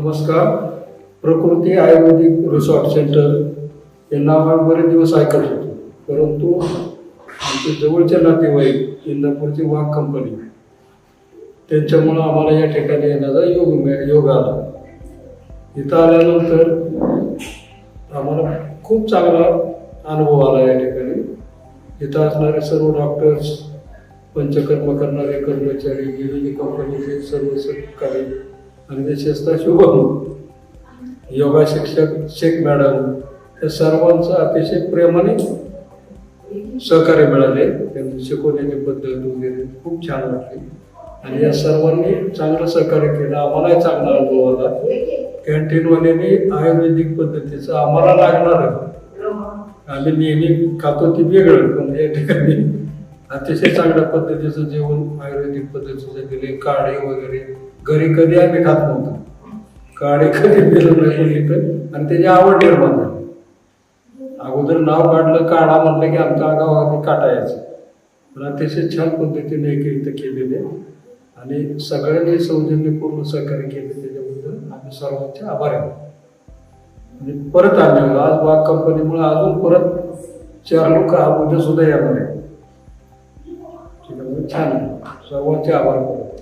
नमस्कार. प्रकृती आयुर्वेदिक resort centre हे नाव आम्ही बरेच दिवस ऐकत होतो. परंतु आमचे जवळचे नातेवाईक इंदापूरची वाघ कंपनी त्यांच्यामुळं आम्हाला या ठिकाणी येण्याचा योग मिळ योग आला. इथं आल्यानंतर आम्हाला खूप चांगला अनुभव आला या ठिकाणी. इथं असणारे सर्व डॉक्टर्स पंचकर्म करणारे कर्मचारी विविध कंपनीचे सर्व सहकारी आणि विशेषतः शुभम योगा शिक्षक शेख मॅडम या सर्वांचं अतिशय प्रेमाने सहकार्य मिळाले. त्यांची शिकवण्याची पद्धत वगैरे खूप छान वाटली. आणि या सर्वांनी चांगलं सहकार्य केलं. आम्हालाही चांगला अनुभव आला. कॅन्टीनवाल्यांनी आयुर्वेदिक पद्धतीचं आम्हाला लागणार आम्ही नेहमी खातो ते वेगळं पण या ठिकाणी अतिशय चांगल्या पद्धतीचं जेवण आयुर्वेदिक पद्धतीचं दिले. काढे वगैरे घरी कधी आम्ही खात नव्हतो. काढे कधी पेलो नाही इथं. आणि त्याची आवड निर्माण झाली. अगोदर नाव काढलं काढा म्हणलं की आमच्या गावात काटा यायचं पण अतिशय छान पद्धतीने एकत्रित केलेले आणि सगळ्यांनी सौजन्यपूर्ण सहकार्य केले त्याच्याबद्दल आम्ही सर्वांचे आभार आहोत. आणि परत आले. आज वाघ कंपनीमुळे अजून परत चार लोक उद्या सुद्धा येणार आहे त्याच्यामुळे छान आहे. सर्वांचे आभार करतो